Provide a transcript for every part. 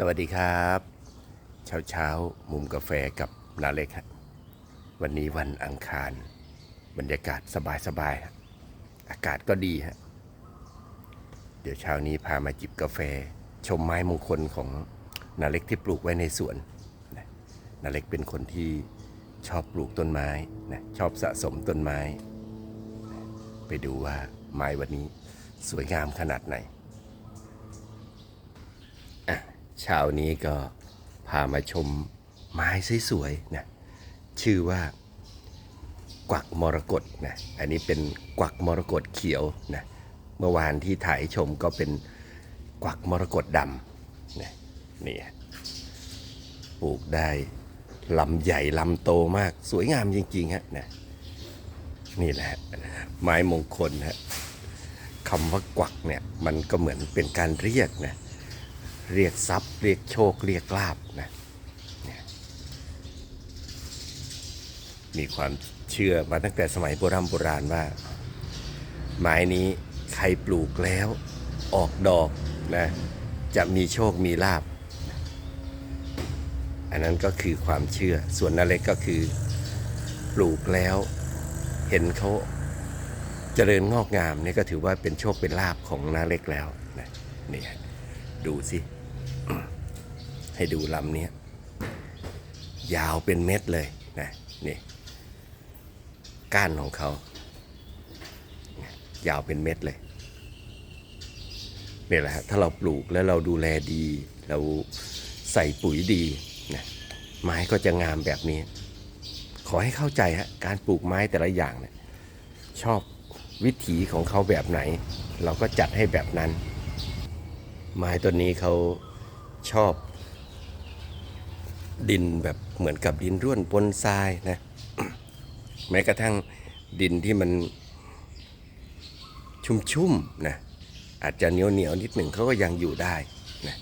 สวัสดีครับ เช้าเช้าๆมุมกาแฟกับนาเล็กฮะวันนี้วันอังคาร บรรยากาศสบายๆฮะอากาศก็ดีฮะเดี๋ยวเช้านี้พามาจิบกาแฟ ชมไม้มงคลของนาเล็กที่ปลูกไว้ในสวนนะนาเล็กเป็นคนที่ชอบปลูกต้นไม้นะชอบสะสมต้นไม้ ไปดูว่าไม้วันนี้สวยงามขนาดไหน เช้านี้ก็พามาชมไม้สวยๆนะชื่อว่ากวักมรกตนะอันนี้เป็นกวักมรกตเขียวนะเมื่อวานที่ถ่ายชมก็เป็นกวักมรกตดำนะนี่ปลูกได้ลำใหญ่ลำโตมากสวยงามจริงๆฮะนะนี่แหละไม้มงคลฮะคำว่ากวักเนี่ยมันก็เหมือนเป็นการเรียกนะ เรียกทรัพย์ เรียกโชค เรียกลาบนะมีความเชื่อมาตั้งแต่สมัยโบราณโบราณว่า ไม้นี้ใครปลูกแล้วออกดอกนะจะมีโชคมีลาบ อันนั้นก็คือความเชื่อ ส่วนนาเล็กก็คือปลูกแล้วเห็นเขาเจริญงอกงามนี่ก็ถือว่าเป็นโชคเป็นลาบของนาเล็กแล้วนะนี่ดูสิ ให้ดูลำนี้ยาวเป็นเม็ดเลยนะนี่ก้านของเขายาวเป็นเม็ดเลยนี่แหละฮะถ้าเราปลูกแล้วเราดูแลดี เราใส่ปุ๋ยดีนะไม้ก็จะงามแบบนี้ ขอให้เข้าใจฮะการปลูกไม้แต่ละอย่างเนี่ยชอบวิถีของเขาแบบไหน เราก็จัดให้แบบนั้น ไม้ต้นนี้เขาชอบ ดินแบบเหมือนกับดินร่วนปนทรายนะแม้กระทั่งดินที่มันชุ่มๆนะอาจจะเหนียวเหนียวๆนิดหนึ่งเขาก็ยังอยู่ได้นะ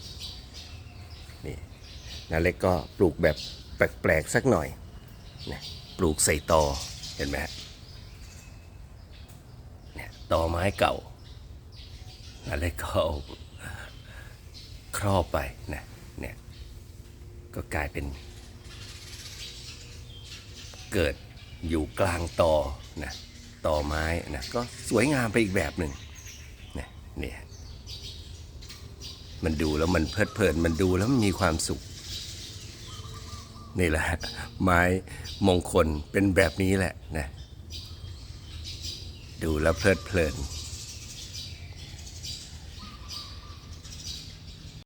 นี่นาเล็กก็ปลูกแบบแปลกๆสักหน่อยนะปลูกใส่ตอเห็นไหมฮะเนี่ยตอไม้เก่านาเล็กก็ครอบไปนะ ก็กลายเป็น เกิดอยู่กลางตอนะตอไม้นะก็สวยงามไปอีกแบบหนึ่งนะเนี่ยมันดูแล้วมันเพลิดเพลินมันดูแล้วมันมีความสุข นี่แหละไม้มงคลเป็นแบบนี้แหละนะดูแล้วเพลิดเพลิน